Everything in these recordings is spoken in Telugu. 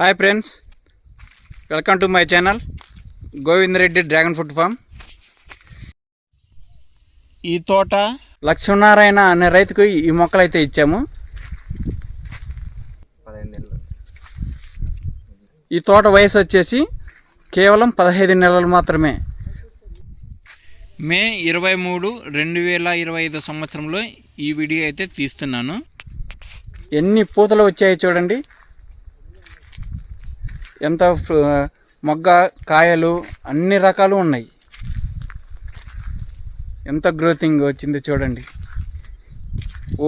Hi friends welcome to my channel Govind Reddy dragon fruit farm ఈ తోట లక్ష్మీనారాయణ అనే రైతుకు ఈ మొక్కలు అయితే ఇచ్చాము ఈ తోట వయసు వచ్చేసి కేవలం పదహైదు నెలలు మాత్రమే. మే ఇరవై మూడు రెండు వేల ఇరవై ఐదు సంవత్సరంలో ఈ వీడియో అయితే తీస్తున్నాను. ఎన్ని పూతలు వచ్చాయో చూడండి. ఎంత మొగ్గ కాయలు అన్ని రకాలు ఉన్నాయి. ఎంత గ్రోతింగ్ వచ్చింది చూడండి.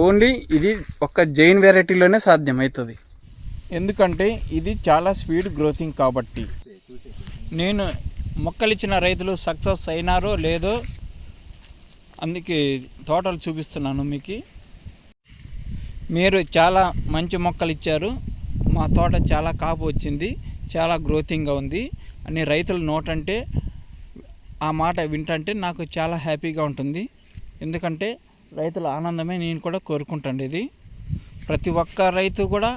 ఓన్లీ ఇది ఒక్క జైన్ వెరైటీలోనే సాధ్యం అవుతుంది ఎందుకంటే ఇది చాలా స్పీడ్ గ్రోతింగ్ కాబట్టి. నేను మొక్కలు ఇచ్చిన రైతులు సక్సెస్ అయినారో లేదో అందుకే తోటలు చూపిస్తున్నాను మీకు. మీరు చాలా మంచి మొక్కలు ఇచ్చారు మా తోట చాలా కాపు వచ్చింది. చాలా గ్రోతింగ్గా ఉంది. అని రైతుల నోటంటే ఆ మాట వింటంటే నాకు చాలా హ్యాపీగా ఉంటుంది. ఎందుకంటే రైతుల ఆనందమే నేను కూడా కోరుకుంటాను ఇది. ప్రతి ఒక్క రైతు కూడా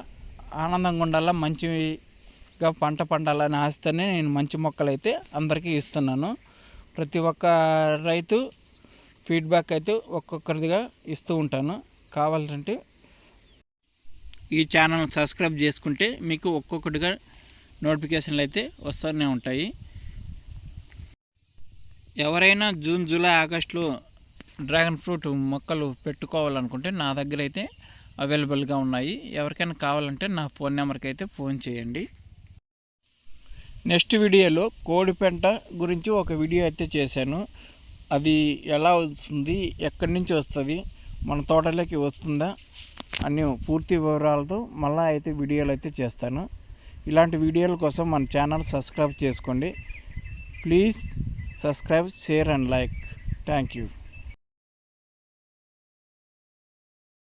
ఆనందంగా ఉండాలా మంచిగా పంట పండాలని ఆస్తేనే నేను మంచి మొక్కలు అయితే అందరికీ ఇస్తున్నాను. ప్రతి ఒక్క రైతు ఫీడ్బ్యాక్ అయితే ఒక్కొక్కరిదిగా ఇస్తూ ఉంటాను. కావాలంటే ఈ ఛానల్ సబ్స్క్రైబ్ చేసుకుంటే మీకు ఒక్కొక్కటిగా నోటిఫికేషన్లు అయితే వస్తూనే ఉంటాయి. ఎవరైనా జూన్ జూలై ఆగస్టులో డ్రాగన్ ఫ్రూట్ మొక్కలు పెట్టుకోవాలనుకుంటే నా దగ్గర అయితే అవైలబుల్గా ఉన్నాయి. ఎవరికైనా కావాలంటే నా ఫోన్ నెంబర్కి అయితే ఫోన్ చేయండి. నెక్స్ట్ వీడియోలో కోడి పెంట గురించి ఒక వీడియో అయితే చేశాను. అది ఎలా వస్తుంది ఎక్కడి నుంచి వస్తుంది మన తోటలోకి వస్తుందా అన్ని పూర్తి వివరాలతో మళ్ళీ అయితే వీడియోలు అయితే చేస్తాను. ఇలాంటి వీడియోల కోసం మన ఛానల్ సబ్స్క్రైబ్ చేసుకోండి. Please subscribe share and like. Thank you.